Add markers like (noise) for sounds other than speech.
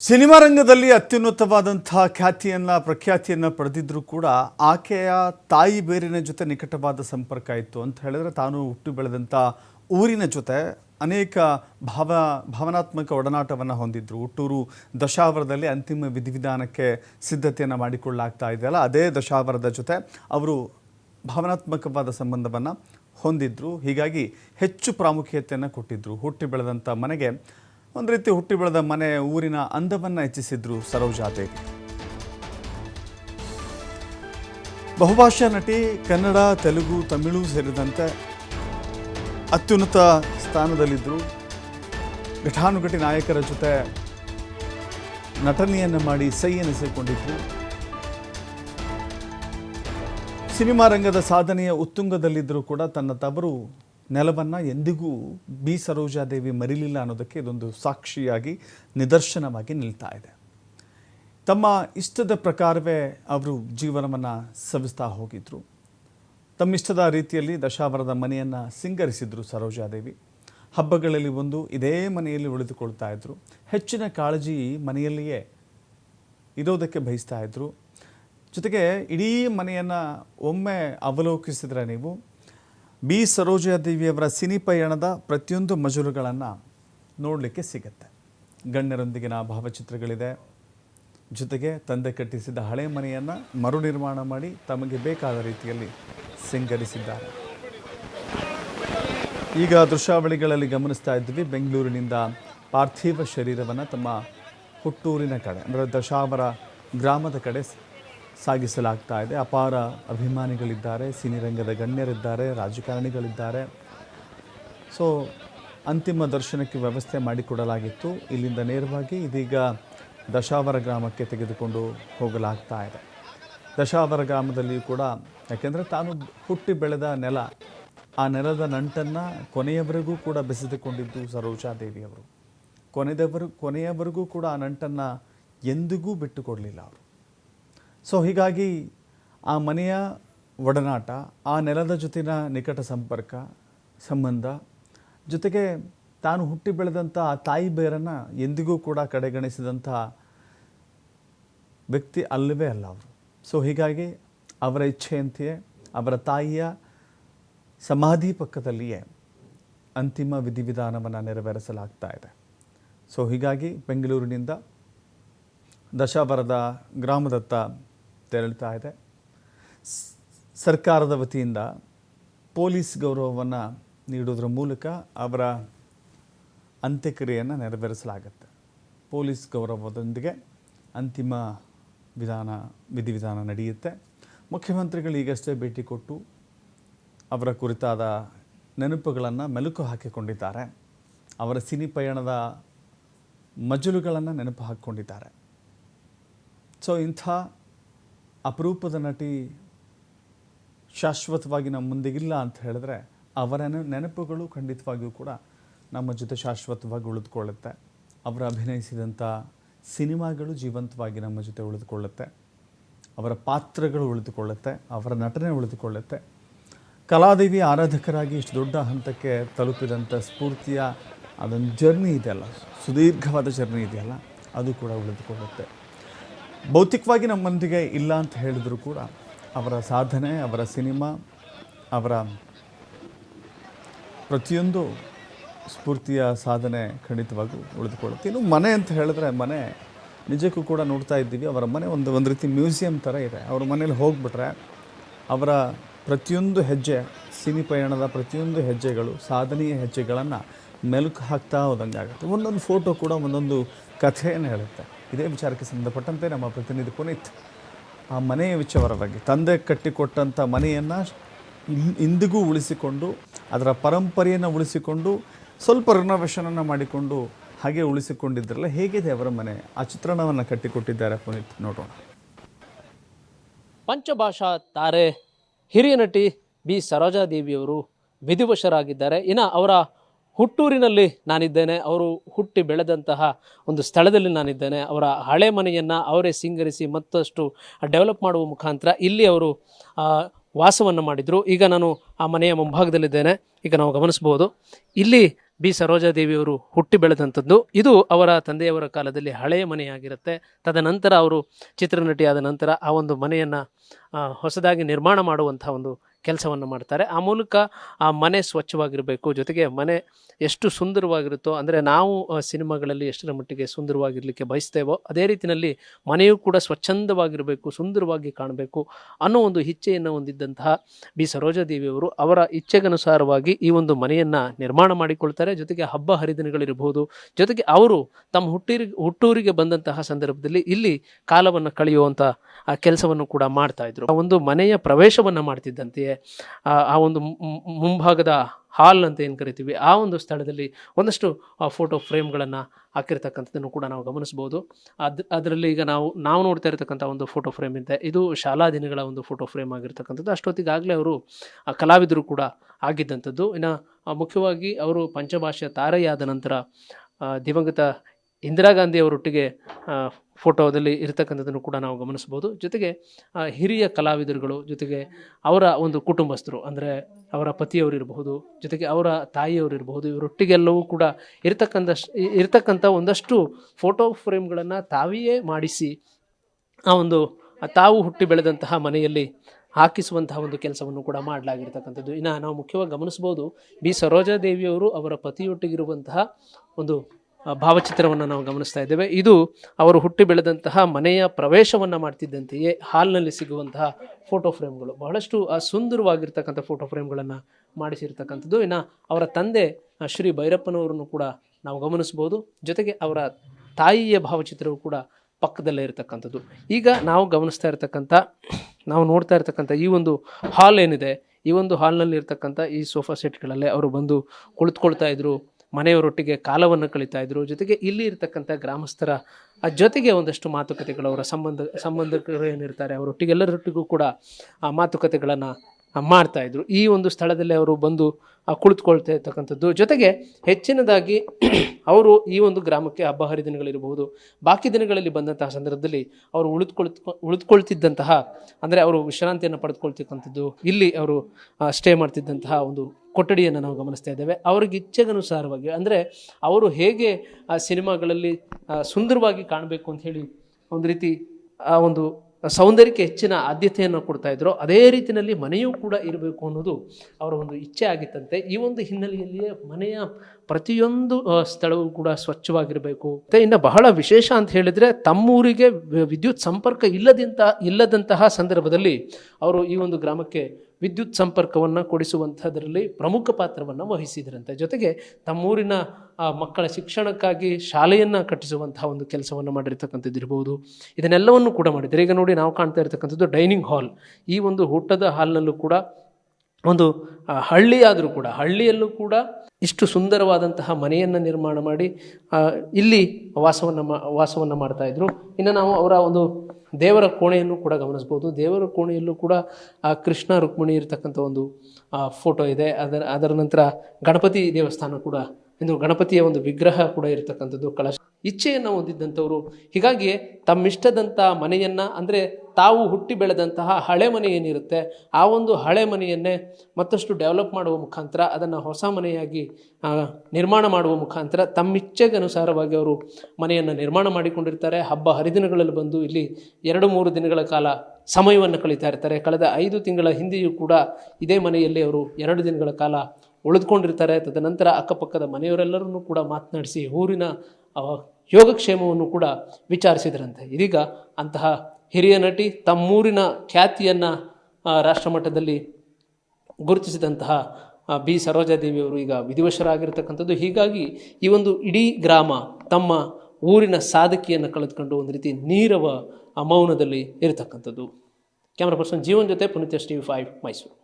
Cinema ರಂಗದಲ್ಲಿ ಅತ್ಯುನ್ನತವಾದಂತಹ ಖ್ಯಾತಿಯನ್ನ, ಪ್ರಖ್ಯಾತಿಯನ್ನ ಪಡೆದಿದ್ದರೂ ಕೂಡ ಆಕೆಯ ತಾಯಿ ಬೇರಿನ ಜೊತೆ ನಿಕಟವಾದ ಸಂಪರ್ಕ ಇತ್ತು ಅಂತ ಹೇಳಿದ್ರೆ ತಾನು ಹುಟ್ಟು ಬೆಳೆದಂಥ ಊರಿನ ಜೊತೆ ಅನೇಕ ಭಾವ, ಭಾವನಾತ್ಮಕ ಒಡನಾಟವನ್ನು ಹೊಂದಿದ್ರು. ಹುಟ್ಟೂರು ದಶಾವರದಲ್ಲಿ ಅಂತಿಮ ವಿಧಿವಿಧಾನಕ್ಕೆ ಸಿದ್ಧತೆಯನ್ನು ಮಾಡಿಕೊಳ್ಳಾಗ್ತಾ ಇದೆಯಲ್ಲ, ಅದೇ ದಶಾವರದ ಜೊತೆ ಅವರು ಭಾವನಾತ್ಮಕವಾದ ಸಂಬಂಧವನ್ನು ಹೊಂದಿದ್ರು. ಹೀಗಾಗಿ ಹೆಚ್ಚು ಪ್ರಾಮುಖ್ಯತೆಯನ್ನು ಕೊಟ್ಟಿದ್ರು. ಹುಟ್ಟಿ ಬೆಳೆದಂಥ ಮನೆಗೆ ಒಂದು ರೀತಿ ಹುಟ್ಟಿ ಬೆಳೆದ ಮನೆ ಊರಿನ ಅಂದವನ್ನು ಹೆಚ್ಚಿಸಿದ್ರು ಸರೋಜಾದೇವಿ ಬಹುಭಾಷಾ ನಟಿ ಕನ್ನಡ, ತೆಲುಗು, ತಮಿಳು ಸೇರಿದಂತೆ ಅತ್ಯುನ್ನತ ಸ್ಥಾನದಲ್ಲಿದ್ದರು ಘಟಾನುಘಟಿ ನಾಯಕರ ಜೊತೆ ನಟನೆಯನ್ನು ಮಾಡಿ ಸೈ ಎನಿಸಿಕೊಂಡಿದ್ರು. ಸಿನಿಮಾ ರಂಗದ ಸಾಧನೆಯ ಉತ್ತುಂಗದಲ್ಲಿದ್ದರೂ ಕೂಡ ತನ್ನ ತವರು ನೆಲವನ್ನು ಎಂದಿಗೂ ಬಿ. ಸರೋಜಾದೇವಿ ಮರಿಲಿಲ್ಲ ಅನ್ನೋದಕ್ಕೆ ಇದೊಂದು ಸಾಕ್ಷಿಯಾಗಿ ನಿದರ್ಶನವಾಗಿ ನಿಲ್ತಾ ಇದೆ. ತಮ್ಮ ಇಷ್ಟದ ಪ್ರಕಾರವೇ ಅವರು ಜೀವನವನ್ನು ಸವಿಸ್ತಾ ಹೋಗಿದ್ರು. ತಮ್ಮಿಷ್ಟದ ರೀತಿಯಲ್ಲಿ ದಶಾವರದ ಮನೆಯನ್ನು ಸಿಂಗರಿಸಿದ್ರು ಸರೋಜಾದೇವಿ. ಹಬ್ಬಗಳಲ್ಲಿ ಒಂದು ಇದೇ ಮನೆಯಲ್ಲಿ ಉಳಿದುಕೊಳ್ತಾ ಇದ್ದರು ಹೆಚ್ಚಿನ ಕಾಳಜಿ ಮನೆಯಲ್ಲಿಯೇ ಇರೋದಕ್ಕೆ ಬಯಸ್ತಾ ಇದ್ದರು ಜೊತೆಗೆ ಇಡೀ ಮನೆಯನ್ನು ಒಮ್ಮೆ ಅವಲೋಕಿಸಿದ್ರೆ ನೀವು ಬಿ ಸರೋಜಾದೇವಿಯವರ ಸಿನಿ ಪಯಣದ ಪ್ರತಿಯೊಂದು ಮಜಲುಗಳನ್ನು ನೋಡಲಿಕ್ಕೆ ಸಿಗುತ್ತೆ. ಗಣ್ಯರೊಂದಿಗಿನ ಭಾವಚಿತ್ರಗಳಿದೆ. ಜೊತೆಗೆ ತಂದೆ ಕಟ್ಟಿಸಿದ ಹಳೆ ಮನೆಯನ್ನು ಮರು ನಿರ್ಮಾಣ ಮಾಡಿ ತಮಗೆ ಬೇಕಾದ ರೀತಿಯಲ್ಲಿ ಸಿಂಗರಿಸಿದ್ದಾರೆ. ಈಗ ದೃಶ್ಯಾವಳಿಗಳಲ್ಲಿ ಗಮನಿಸ್ತಾ ಇದ್ವಿ, ಬೆಂಗಳೂರಿನಿಂದ ಪಾರ್ಥಿವ ಶರೀರವನ್ನು ತಮ್ಮ ಹುಟ್ಟೂರಿನ ಕಡೆ, ಅಂದರೆ ದಶಾವರ ಗ್ರಾಮದ ಕಡೆ ಸಾಗಿಸಲಾಗ್ತಾ ಇದೆ. ಅಪಾರ ಅಭಿಮಾನಿಗಳಿದ್ದಾರೆ, ಸಿನಿರಂಗದ ಗಣ್ಯರಿದ್ದಾರೆ, ರಾಜಕಾರಣಿಗಳಿದ್ದಾರೆ. ಸೊ ಅಂತಿಮ ದರ್ಶನಕ್ಕೆ ವ್ಯವಸ್ಥೆ ಮಾಡಿಕೊಡಲಾಗಿತ್ತು. ಇಲ್ಲಿಂದ ನೇರವಾಗಿ ಇದೀಗ ದಶಾವರ ಗ್ರಾಮಕ್ಕೆ ತೆಗೆದುಕೊಂಡು ಹೋಗಲಾಗ್ತಾ ಇದೆ. ದಶಾವರ ಗ್ರಾಮದಲ್ಲಿಯೂ ಕೂಡ, ಯಾಕೆಂದರೆ ತಾನು ಹುಟ್ಟಿ ಬೆಳೆದ ನೆಲ, ಆ ನೆಲದ ನಂಟನ್ನು ಕೊನೆಯವರೆಗೂ ಕೂಡ ಬೆಸೆದುಕೊಂಡಿದ್ದು ಸರೋಜಾದೇವಿಯವರು. ಕೊನೆದವರು, ಕೊನೆಯವರೆಗೂ ಕೂಡ ಆ ನಂಟನ್ನು ಎಂದಿಗೂ ಬಿಟ್ಟುಕೊಡಲಿಲ್ಲ ಅವರು. ಸೊ ಹೀಗಾಗಿ ಆ ಮನೆಯ ಒಡನಾಟ, ಆ ನೆಲದ ಜೊತಿನ ನಿಕಟ ಸಂಪರ್ಕ, ಸಂಬಂಧ, ಜೊತೆಗೆ ತಾನು ಹುಟ್ಟಿ ಬೆಳೆದಂಥ ಆ ತಾಯಿ ಬೇರನ್ನು ಎಂದಿಗೂ ಕೂಡ ಕಡೆಗಣಿಸಿದಂಥ ವ್ಯಕ್ತಿ ಅಲ್ಲವೇ ಅಲ್ಲ ಅವರು. ಸೊ ಹೀಗಾಗಿ ಅವರ ಇಚ್ಛೆಯಂತೆಯೇ ಅವರ ತಾಯಿಯ ಸಮಾಧಿ ಪಕ್ಕದಲ್ಲಿಯೇ ಅಂತಿಮ ವಿಧಿವಿಧಾನವನ್ನು ನೆರವೇರಿಸಲಾಗ್ತಾ ಇದೆ. ಸೊ ಹೀಗಾಗಿ ಬೆಂಗಳೂರಿನಿಂದ ದಶಾವರದ ಗ್ರಾಮದತ್ತ ತೆರಳುತ್ತಾ ಇದೆ. ಸರ್ಕಾರದ ವತಿಯಿಂದ ಪೊಲೀಸ್ ಗೌರವವನ್ನು ನೀಡೋದ್ರ ಮೂಲಕ ಅವರ ಅಂತ್ಯಕ್ರಿಯೆಯನ್ನು ನೆರವೇರಿಸಲಾಗುತ್ತೆ. ಪೊಲೀಸ್ ಗೌರವದೊಂದಿಗೆ ಅಂತಿಮ ವಿಧಾನ, ವಿಧಿವಿಧಾನ ನಡೆಯುತ್ತೆ. ಮುಖ್ಯಮಂತ್ರಿಗಳು ಈಗಷ್ಟೇ ಭೇಟಿ ಕೊಟ್ಟು ಅವರ ಕುರಿತಾದ ನೆನಪುಗಳನ್ನು ಮೆಲುಕು ಹಾಕಿಕೊಂಡಿದ್ದಾರೆ. ಅವರ ಸಿನಿ ಪಯಣದ ಮಜಲುಗಳನ್ನು ನೆನಪು ಹಾಕಿಕೊಂಡಿದ್ದಾರೆ. ಸೊ ಇಂಥ ಅಪರೂಪದ ನಟಿ ಶಾಶ್ವತವಾಗಿ ನಮ್ಮ ಮುಂದಿಗಿಲ್ಲ ಅಂತ ಹೇಳಿದ್ರೆ ಅವರ ನೆನಪುಗಳು ಖಂಡಿತವಾಗಿಯೂ ಕೂಡ ನಮ್ಮ ಜೊತೆ ಶಾಶ್ವತವಾಗಿ ಉಳಿದುಕೊಳ್ಳುತ್ತೆ. ಅವರ ಅಭಿನಯಿಸಿದಂಥ ಸಿನಿಮಾಗಳು ಜೀವಂತವಾಗಿ ನಮ್ಮ ಜೊತೆ ಉಳಿದುಕೊಳ್ಳುತ್ತೆ. ಅವರ ಪಾತ್ರಗಳು ಉಳಿದುಕೊಳ್ಳುತ್ತೆ. ಅವರ ನಟನೆ ಉಳಿದುಕೊಳ್ಳುತ್ತೆ. ಕಲಾದೇವಿ ಆರಾಧಕರಾಗಿ ಇಷ್ಟು ದೊಡ್ಡ ಹಂತಕ್ಕೆ ತಲುಪಿದಂಥ ಸ್ಫೂರ್ತಿಯ ಅದೊಂದು ಜರ್ನಿ ಇದೆಯಲ್ಲ, ಸುದೀರ್ಘವಾದ ಜರ್ನಿ ಇದೆಯಲ್ಲ, ಅದು ಕೂಡ ಉಳಿದುಕೊಳ್ಳುತ್ತೆ. ಭೌತಿಕವಾಗಿ ನಮ್ಮೊಂದಿಗೆ ಇಲ್ಲ ಅಂತ ಹೇಳಿದ್ರು ಕೂಡ ಅವರ ಸಾಧನೆ, ಅವರ ಸಿನಿಮಾ, ಅವರ ಪ್ರತಿಯೊಂದು ಸ್ಫೂರ್ತಿಯ ಸಾಧನೆ ಖಂಡಿತವಾಗೂ ಉಳಿದುಕೊಳ್ಳುತ್ತೆ. ಇನ್ನು ಮನೆ ಅಂತ ಹೇಳಿದ್ರೆ ಮನೆ ನಿಜಕ್ಕೂ ಕೂಡ ನೋಡ್ತಾ ಇದ್ದೀವಿ. ಅವರ ಮನೆ ಒಂದು ಒಂದು ರೀತಿ ಮ್ಯೂಸಿಯಂ ಥರ ಇದೆ. ಅವ್ರ ಮನೇಲಿ ಹೋಗ್ಬಿಟ್ರೆ ಅವರ ಪ್ರತಿಯೊಂದು ಹೆಜ್ಜೆ, ಸಿನಿ ಪಯಣದ ಪ್ರತಿಯೊಂದು ಹೆಜ್ಜೆಗಳು, ಸಾಧನೆಯ ಹೆಜ್ಜೆಗಳನ್ನು ಮೆಲುಕು ಹಾಕ್ತಾ ಹೋದಂಗೆ ಆಗುತ್ತೆ. ಒಂದೊಂದು ಫೋಟೋ ಕೂಡ ಒಂದೊಂದು ಕಥೆಯನ್ನು ಹೇಳುತ್ತೆ. ಇದೇ ವಿಚಾರಕ್ಕೆ ಸಂಬಂಧಪಟ್ಟಂತೆ ನಮ್ಮ ಪ್ರತಿನಿಧಿ ಪುನೀತ್, ಆ ಮನೆಯ ವಿಚಾರವಾಗಿ ತಂದೆ ಕಟ್ಟಿಕೊಟ್ಟಂಥ ಮನೆಯನ್ನು ಇಂದಿಗೂ ಉಳಿಸಿಕೊಂಡು, ಅದರ ಪರಂಪರೆಯನ್ನು ಉಳಿಸಿಕೊಂಡು, ಸ್ವಲ್ಪ ರಿನೋವೇಷನನ್ನು ಮಾಡಿಕೊಂಡು ಹಾಗೆ ಉಳಿಸಿಕೊಂಡಿದ್ರಲ್ಲ, ಹೇಗಿದೆ ಅವರ ಮನೆ? ಆ ಚಿತ್ರಣವನ್ನು ಕಟ್ಟಿಕೊಟ್ಟಿದ್ದಾರೆ ಪುನೀತ್, ನೋಡೋಣ. ಪಂಚಭಾಷಾ ತಾರೆ ಹಿರಿಯ ನಟಿ ಬಿ. ಸರೋಜಾದೇವಿಯವರು ವಿಧಿವಶರಾಗಿದ್ದಾರೆ. ಇನ್ನು ಅವರ ಹುಟ್ಟೂರಿನಲ್ಲಿ ನಾನಿದ್ದೇನೆ. ಅವರು ಹುಟ್ಟಿ ಬೆಳೆದಂತಹ ಒಂದು ಸ್ಥಳದಲ್ಲಿ ನಾನಿದ್ದೇನೆ. ಅವರ ಹಳೆ ಮನೆಯನ್ನು ಅವರೇ ಸಿಂಗರಿಸಿ ಮತ್ತಷ್ಟು ಡೆವಲಪ್ ಮಾಡುವ ಮುಖಾಂತರ ಇಲ್ಲಿ ಅವರು ವಾಸವನ್ನು ಮಾಡಿದರು. ಈಗ ನಾನು ಆ ಮನೆಯ ಮುಂಭಾಗದಲ್ಲಿದ್ದೇನೆ. ಈಗ ನಾವು ಗಮನಿಸ್ಬೋದು ಇಲ್ಲಿ ಬಿ. ಸರೋಜಾದೇವಿಯವರು ಹುಟ್ಟಿ ಬೆಳೆದಂಥದ್ದು. ಇದು ಅವರ ತಂದೆಯವರ ಕಾಲದಲ್ಲಿ ಹಳೆಯ ಮನೆಯಾಗಿರುತ್ತೆ. ತದನಂತರ ಅವರು ಚಿತ್ರನಟಿಯಾದ ನಂತರ ಆ ಒಂದು ಮನೆಯನ್ನು ಹೊಸದಾಗಿ ನಿರ್ಮಾಣ ಮಾಡುವಂಥ ಒಂದು ಕೆಲಸವನ್ನು ಮಾಡ್ತಾರೆ. ಆ ಮೂಲಕ ಆ ಮನೆ ಸ್ವಚ್ಛವಾಗಿರಬೇಕು. ಜೊತೆಗೆ ಮನೆ ಎಷ್ಟು ಸುಂದರವಾಗಿರುತ್ತೋ, ಅಂದರೆ ನಾವು ಸಿನಿಮಾಗಳಲ್ಲಿ ಎಷ್ಟರ ಮಟ್ಟಿಗೆ ಸುಂದರವಾಗಿರಲಿಕ್ಕೆ ಬಯಸ್ತೇವೋ, ಅದೇ ರೀತಿಯಲ್ಲಿ ಮನೆಯೂ ಕೂಡ ಸ್ವಚ್ಛಂದವಾಗಿರಬೇಕು, ಸುಂದರವಾಗಿ ಕಾಣಬೇಕು ಅನ್ನೋ ಒಂದು ಇಚ್ಛೆಯನ್ನು ಹೊಂದಿದ್ದಂತಹ ಬಿ. ಸರೋಜಾದೇವಿಯವರು ಅವರ ಇಚ್ಛೆಗನುಸಾರವಾಗಿ ಈ ಒಂದು ಮನೆಯನ್ನು ನಿರ್ಮಾಣ ಮಾಡಿಕೊಳ್ತಾರೆ. ಜೊತೆಗೆ ಹಬ್ಬ ಹರಿದಿನಗಳಿರ್ಬೋದು. ಜೊತೆಗೆ ಅವರು ತಮ್ಮ ಹುಟ್ಟಿರಿ, ಹುಟ್ಟೂರಿಗೆ ಬಂದಂತಹ ಸಂದರ್ಭದಲ್ಲಿ ಇಲ್ಲಿ ಕಾಲವನ್ನು ಕಳೆಯುವಂಥ ಕೆಲಸವನ್ನು ಕೂಡ ಮಾಡ್ತಾ ಇದ್ರು. ಒಂದು ಮನೆಯ ಪ್ರವೇಶವನ್ನು ಮಾಡ್ತಿದ್ದಂತೆಯೇ ಆ ಆ ಒಂದು ಮುಂಭಾಗದ ಹಾಲ್ ಅಂತ ಏನು ಕರಿತೀವಿ, ಆ ಒಂದು ಸ್ಥಳದಲ್ಲಿ ಒಂದಷ್ಟು ಫೋಟೋ ಫ್ರೇಮ್ಗಳನ್ನು ಹಾಕಿರ್ತಕ್ಕಂಥದ್ದನ್ನು ಕೂಡ ನಾವು ಗಮನಿಸ್ಬೋದು. ಅದ್, ಅದರಲ್ಲಿ ಈಗ ನಾವು ನಾವು ನೋಡ್ತಾ ಇರತಕ್ಕಂಥ ಒಂದು ಫೋಟೋ ಫ್ರೇಮ್ ಇದೆ, ಇದು ಶಾಲಾ ದಿನಗಳ ಒಂದು ಫೋಟೋ ಫ್ರೇಮ್ ಆಗಿರ್ತಕ್ಕಂಥದ್ದು. ಅಷ್ಟೊತ್ತಿಗಾಗಲೇ ಅವರು ಕಲಾವಿದರು ಕೂಡ ಆಗಿದ್ದಂಥದ್ದು. ಇನ್ನು ಮುಖ್ಯವಾಗಿ ಅವರು ಪಂಚಭಾಷೆಯ ತಾರೆಯಾದ ನಂತರ ದಿವಂಗತ ಇಂದಿರಾ ಗಾಂಧಿ ಅವರೊಟ್ಟಿಗೆ ಫೋಟೋದಲ್ಲಿ ಇರತಕ್ಕಂಥದ್ದನ್ನು ಕೂಡ ನಾವು ಗಮನಿಸ್ಬೋದು ಜೊತೆಗೆ ಹಿರಿಯ ಕಲಾವಿದರುಗಳು, ಜೊತೆಗೆ ಅವರ ಒಂದು ಕುಟುಂಬಸ್ಥರು, ಅಂದರೆ ಅವರ ಪತಿಯವರು ಇರಬಹುದು, ಜೊತೆಗೆ ಅವರ ತಾಯಿಯವರು ಇರಬಹುದು, ಇವರೊಟ್ಟಿಗೆಲ್ಲವೂ ಕೂಡ ಇರತಕ್ಕಂಥ ಇರತಕ್ಕಂಥ ಒಂದಷ್ಟು ಫೋಟೋ ಫ್ರೇಮ್ಗಳನ್ನು ತಾವಿಯೇ ಮಾಡಿಸಿ, ಆ ಒಂದು ತಾವು ಹುಟ್ಟಿ ಬೆಳೆದಂತಹ ಮನೆಯಲ್ಲಿ ಹಾಕಿಸುವಂತಹ ಒಂದು ಕೆಲಸವನ್ನು ಕೂಡ ಮಾಡಲಾಗಿರ್ತಕ್ಕಂಥದ್ದು. ಇನ್ನು ನಾವು ಮುಖ್ಯವಾಗಿ ಗಮನಿಸ್ಬೋದು ಬಿ. ಸರೋಜಾದೇವಿಯವರು ಅವರ ಪತಿಯೊಟ್ಟಿಗಿರುವಂತಹ ಒಂದು ಭಾವಚಿತ್ರವನ್ನು ನಾವು ಗಮನಿಸ್ತಾ ಇದ್ದೇವೆ. ಇದು ಅವರು ಹುಟ್ಟಿ ಬೆಳೆದಂತಹ ಮನೆಯ ಪ್ರವೇಶವನ್ನು ಮಾಡ್ತಿದ್ದಂತೆಯೇ ಹಾಲ್ನಲ್ಲಿ ಸಿಗುವಂತಹ ಫೋಟೋ ಫ್ರೇಮ್ಗಳು. ಬಹಳಷ್ಟು ಆ, ಸುಂದರವಾಗಿರ್ತಕ್ಕಂಥ ಫೋಟೋ ಫ್ರೇಮ್ಗಳನ್ನು ಮಾಡಿಸಿರ್ತಕ್ಕಂಥದ್ದು. ಇನ್ನು ಅವರ ತಂದೆ ಶ್ರೀ ಭೈರಪ್ಪನವರನ್ನು ಕೂಡ ನಾವು ಗಮನಿಸ್ಬೋದು. ಜೊತೆಗೆ ಅವರ ತಾಯಿಯ ಭಾವಚಿತ್ರವು ಕೂಡ ಪಕ್ಕದಲ್ಲೇ ಇರತಕ್ಕಂಥದ್ದು. ಈಗ ನಾವು ಗಮನಿಸ್ತಾ ಇರತಕ್ಕಂಥ ನಾವು ನೋಡ್ತಾ ಇರತಕ್ಕಂಥ ಈ ಒಂದು ಹಾಲ್ ಏನಿದೆ ಈ ಒಂದು ಹಾಲ್ನಲ್ಲಿ ಇರ್ತಕ್ಕಂಥ ಈ ಸೋಫಾ ಸೆಟ್ಗಳಲ್ಲೇ ಅವರು ಬಂದು ಕುಳಿತುಕೊಳ್ತಾ ಇದ್ರು. ಮನೆಯವರೊಟ್ಟಿಗೆ ಕಾಲವನ್ನು ಕಳೀತಾ ಇದ್ರು. ಜೊತೆಗೆ ಇಲ್ಲಿ ಇರತಕ್ಕಂಥ ಗ್ರಾಮಸ್ಥರ ಜೊತೆಗೆ ಒಂದಷ್ಟು ಮಾತುಕತೆಗಳು ಅವರ ಸಂಬಂಧ ಸಂಬಂಧಗಳು ಏನಿರ್ತಾರೆ ಅವರೊಟ್ಟಿಗೆಲ್ಲರೊಟ್ಟಿಗೂ ಕೂಡ ಆ ಮಾತುಕತೆಗಳನ್ನು ಮಾಡ್ತಾ ಇದ್ರು. ಈ ಒಂದು ಸ್ಥಳದಲ್ಲಿ ಅವರು ಬಂದು ಕುಳಿತುಕೊಳ್ತಾ ಇರ್ತಕ್ಕಂಥದ್ದು ಜೊತೆಗೆ ಹೆಚ್ಚಿನದಾಗಿ (clears throat) ಅವರು ಈ ಒಂದು ಗ್ರಾಮಕ್ಕೆ ಹಬ್ಬ ಹರಿದಿನಗಳಿರಬಹುದು ಬಾಕಿ ದಿನಗಳಲ್ಲಿ ಬಂದಂತಹ ಸಂದರ್ಭದಲ್ಲಿ ಅವರು ಉಳಿದುಕೊಳ್ತು ಉಳಿದುಕೊಳ್ತಿದ್ದಂತಹ, ಅಂದರೆ ಅವರು ವಿಶ್ರಾಂತಿಯನ್ನು ಪಡೆದುಕೊಳ್ತಕ್ಕಂಥದ್ದು, ಇಲ್ಲಿ ಅವರು ಸ್ಟೇ ಮಾಡ್ತಿದ್ದಂತಹ ಒಂದು ಕೊಠಡಿಯನ್ನು ನಾವು ಗಮನಿಸ್ತಾ ಇದ್ದೇವೆ. ಅವ್ರಿಗೆ ಇಚ್ಛೆಗನುಸಾರವಾಗಿ, ಅಂದರೆ ಅವರು ಹೇಗೆ, ಆ, ಸಿನಿಮಾಗಳಲ್ಲಿ ಸುಂದರವಾಗಿ ಕಾಣಬೇಕು ಅಂತ ಹೇಳಿ ಒಂದು ರೀತಿ, ಆ, ಒಂದು ಸೌಂದರ್ಯಕ್ಕೆ ಹೆಚ್ಚಿನ ಆದ್ಯತೆಯನ್ನು ಕೊಡ್ತಾ ಇದ್ರು. ಅದೇ ರೀತಿಯಲ್ಲಿ ಮನೆಯೂ ಕೂಡ ಇರಬೇಕು ಅನ್ನೋದು ಅವರ ಒಂದು ಇಚ್ಛೆ ಆಗಿತ್ತಂತೆ. ಈ ಒಂದು ಹಿನ್ನೆಲೆಯಲ್ಲಿಯೇ ಮನೆಯ ಪ್ರತಿಯೊಂದು ಸ್ಥಳವೂ ಕೂಡ ಸ್ವಚ್ಛವಾಗಿರಬೇಕು. ಮತ್ತೆ ಇನ್ನು ಬಹಳ ವಿಶೇಷ ಅಂತ ಹೇಳಿದ್ರೆ ತಮ್ಮೂರಿಗೆ ವಿದ್ಯುತ್ ಸಂಪರ್ಕ ಇಲ್ಲದಿಂತ ಇಲ್ಲದಂತಹ ಸಂದರ್ಭದಲ್ಲಿ ಅವರು ಈ ಒಂದು ಗ್ರಾಮಕ್ಕೆ ವಿದ್ಯುತ್ ಸಂಪರ್ಕವನ್ನು ಕೊಡಿಸುವಂಥದ್ರಲ್ಲಿ ಪ್ರಮುಖ ಪಾತ್ರವನ್ನು ವಹಿಸಿದ್ರಂತೆ. ಜೊತೆಗೆ ತಮ್ಮೂರಿನ ಮಕ್ಕಳ ಶಿಕ್ಷಣಕ್ಕಾಗಿ ಶಾಲೆಯನ್ನು ಕಟ್ಟಿಸುವಂತಹ ಒಂದು ಕೆಲಸವನ್ನು ಮಾಡಿರ್ತಕ್ಕಂಥದ್ದು ಇರ್ಬೋದು. ಇದನ್ನೆಲ್ಲವನ್ನು ಕೂಡ ಮಾಡಿದ್ದಾರೆ ಈಗ ನೋಡಿ ನಾವು ಕಾಣ್ತಾ ಇರತಕ್ಕಂಥದ್ದು ಡೈನಿಂಗ್ ಹಾಲ್. ಈ ಒಂದು ಊಟದ ಹಾಲ್ನಲ್ಲೂ ಕೂಡ ಒಂದು ಹಳ್ಳಿಯಾದರೂ ಕೂಡ, ಹಳ್ಳಿಯಲ್ಲೂ ಕೂಡ ಇಷ್ಟು ಸುಂದರವಾದಂತಹ ಮನೆಯನ್ನು ನಿರ್ಮಾಣ ಮಾಡಿ ಇಲ್ಲಿ ವಾಸವನ್ನು ಮಾ, ವಾಸವನ್ನು ಮಾಡ್ತಾಯಿದ್ರು ಇನ್ನು ನಾವು ಅವರ ಒಂದು ದೇವರ ಕೋಣೆಯನ್ನು ಕೂಡ ಗಮನಿಸ್ಬೋದು. ದೇವರ ಕೋಣೆಯಲ್ಲೂ ಕೂಡ, ಆ, ಕೃಷ್ಣ, ರುಕ್ಮಿಣಿ ಇರತಕ್ಕಂಥ ಒಂದು ಫೋಟೋ ಇದೆ. ಅದರ ಅದರ ನಂತರ ಗಣಪತಿ ದೇವಸ್ಥಾನ ಕೂಡ ಒಂದು ಗಣಪತಿಯ ಒಂದು ವಿಗ್ರಹ ಕೂಡ ಇರತಕ್ಕಂಥದ್ದು ಕಳಶ ಇಚ್ಛೆಯನ್ನು ಹೊಂದಿದ್ದಂಥವರು. ಹೀಗಾಗಿ ತಮ್ಮಿಷ್ಟದಂಥ ಮನೆಯನ್ನು, ಅಂದರೆ ತಾವು ಹುಟ್ಟಿ ಬೆಳೆದಂತಹ ಹಳೆ ಮನೆ ಏನಿರುತ್ತೆ, ಆ ಒಂದು ಹಳೆ ಮನೆಯನ್ನೇ ಮತ್ತಷ್ಟು ಡೆವಲಪ್ ಮಾಡುವ ಮುಖಾಂತರ, ಅದನ್ನು ಹೊಸ ಮನೆಯಾಗಿ ನಿರ್ಮಾಣ ಮಾಡುವ ಮುಖಾಂತರ ತಮ್ಮಿಚ್ಛೆಗನುಸಾರವಾಗಿ ಅವರು ಮನೆಯನ್ನು ನಿರ್ಮಾಣ ಮಾಡಿಕೊಂಡಿರ್ತಾರೆ. ಹಬ್ಬ ಹರಿದಿನಗಳಲ್ಲಿ ಬಂದು ಇಲ್ಲಿ ಎರಡು ಮೂರು ದಿನಗಳ ಕಾಲ ಸಮಯವನ್ನು ಕಳೀತಾ ಇರ್ತಾರೆ. ಕಳೆದ ಐದು ತಿಂಗಳ ಹಿಂದೆಯೂ ಕೂಡ ಇದೇ ಮನೆಯಲ್ಲಿ ಅವರು ಎರಡು ದಿನಗಳ ಕಾಲ ಉಳಿದುಕೊಂಡಿರ್ತಾರೆ. ತದನಂತರ ಅಕ್ಕಪಕ್ಕದ ಮನೆಯವರೆಲ್ಲರನ್ನೂ ಕೂಡ ಮಾತನಾಡಿಸಿ ಊರಿನ ಯೋಗಕ್ಷೇಮವನ್ನು ಕೂಡ ವಿಚಾರಿಸಿದ್ರಂತೆ. ಇದೀಗ ಅಂತಹ ಹಿರಿಯ ನಟಿ ತಮ್ಮೂರಿನ ಖ್ಯಾತಿಯನ್ನು ರಾಷ್ಟ್ರಮಟ್ಟದಲ್ಲಿ ಗುರುತಿಸಿದಂತಹ ಬಿ. ಸರೋಜಾದೇವಿಯವರು ಈಗ ವಿಧಿವಶರಾಗಿರ್ತಕ್ಕಂಥದ್ದು. ಹೀಗಾಗಿ ಈ ಒಂದು ಇಡೀ ಗ್ರಾಮ ತಮ್ಮ ಊರಿನ ಸಾಧಕಿಯನ್ನು ಕಳೆದುಕೊಂಡು ಒಂದು ರೀತಿ ನೀರವ ಮೌನದಲ್ಲಿ ಇರತಕ್ಕಂಥದ್ದು. ಕ್ಯಾಮ್ರಾ ಪರ್ಸನ್ ಜೀವನ್ ಜೊತೆ Puneeth S T V five Mysuru.